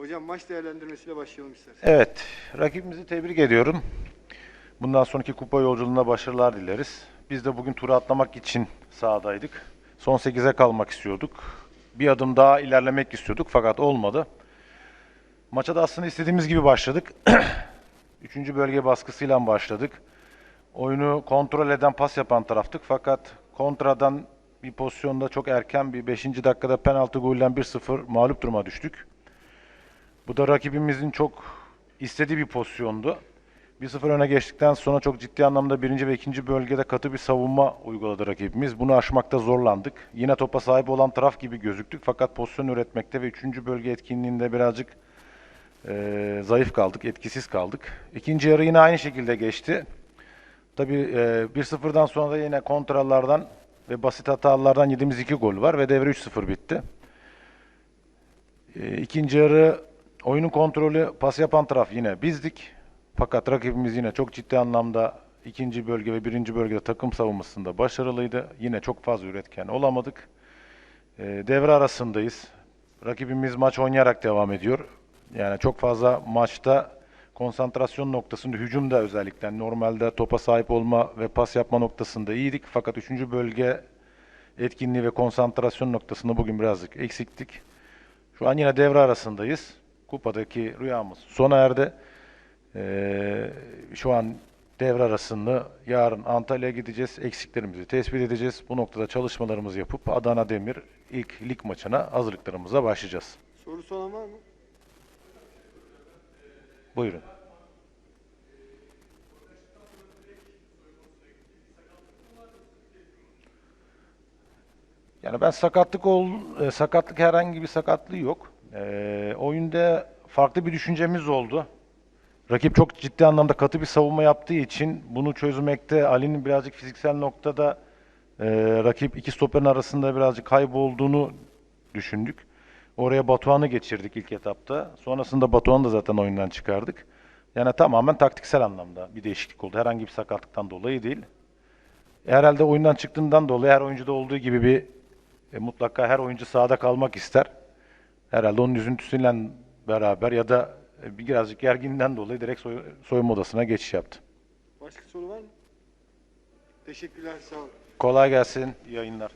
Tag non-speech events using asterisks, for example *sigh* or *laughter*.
Hocam maç değerlendirmesiyle başlayalım isterseniz. Evet, rakibimizi tebrik ediyorum. Bundan sonraki kupa yolculuğunda başarılar dileriz. Biz de bugün turu atlamak için sahadaydık. Son 8'e kalmak istiyorduk. Bir adım daha ilerlemek istiyorduk fakat olmadı. Maça da aslında istediğimiz gibi başladık. *clears throat* Üçüncü bölge baskısıyla başladık. Oyunu kontrol eden, pas yapan taraftık fakat kontradan bir pozisyonda çok erken bir 5. dakikada penaltı golüyle 1-0 mağlup duruma düştük. Bu da rakibimizin çok istediği bir pozisyondu. 1-0 öne geçtikten sonra çok ciddi anlamda birinci ve ikinci bölgede katı bir savunma uyguladı rakibimiz. Bunu aşmakta zorlandık. Yine topa sahip olan taraf gibi gözüktük fakat pozisyon üretmekte ve üçüncü bölge etkinliğinde birazcık eee, zayıf kaldık, etkisiz kaldık. İkinci yarı yine aynı şekilde geçti. Tabii eee 1-0'dan sonra da yine kontralardan ve basit hatalardan yediğimiz iki gol var ve devre 3-0 bitti. E, İkinci yarı oyunun kontrolü pas yapan taraf yine bizdik. Fakat rakibimiz yine çok ciddi anlamda ikinci bölge ve birinci bölgede takım savunmasında başarılıydı. Yine çok fazla üretken olamadık. E, devre arasındayız. Rakibimiz maç oynayarak devam ediyor. Yani çok fazla maçta konsantrasyon noktasında hücumda özellikle normalde topa sahip olma ve pas yapma noktasında iyiydik. Fakat üçüncü bölge etkinliği ve konsantrasyon noktasında bugün birazcık eksiktik. Şu an yine devre arasındayız. Kupadaki rüyamız sona erdi. Ee, şu an devre arasında yarın Antalya'ya gideceğiz. Eksiklerimizi tespit edeceğiz. Bu noktada çalışmalarımızı yapıp Adana Demir ilk lig maçına hazırlıklarımıza başlayacağız. Sorusu olan var mı? Buyurun. Yani ben sakatlık ol e, sakatlık herhangi bir sakatlığı yok. E, oyunda farklı bir düşüncemiz oldu. Rakip çok ciddi anlamda katı bir savunma yaptığı için bunu çözmekte Ali'nin birazcık fiziksel noktada e, rakip iki stoperin arasında birazcık kaybolduğunu düşündük. Oraya Batuhan'ı geçirdik ilk etapta. Sonrasında Batuhan'ı da zaten oyundan çıkardık. Yani tamamen taktiksel anlamda bir değişiklik oldu. Herhangi bir sakatlıktan dolayı değil. Herhalde oyundan çıktığından dolayı her oyuncuda olduğu gibi bir e, mutlaka her oyuncu sahada kalmak ister. Herhalde onun üzüntüsüyle beraber ya da e, birazcık gerginden dolayı direkt soy- soyunma odasına geçiş yaptı. Başka soru var mı? Teşekkürler, sağ olun. Kolay gelsin, yayınlar.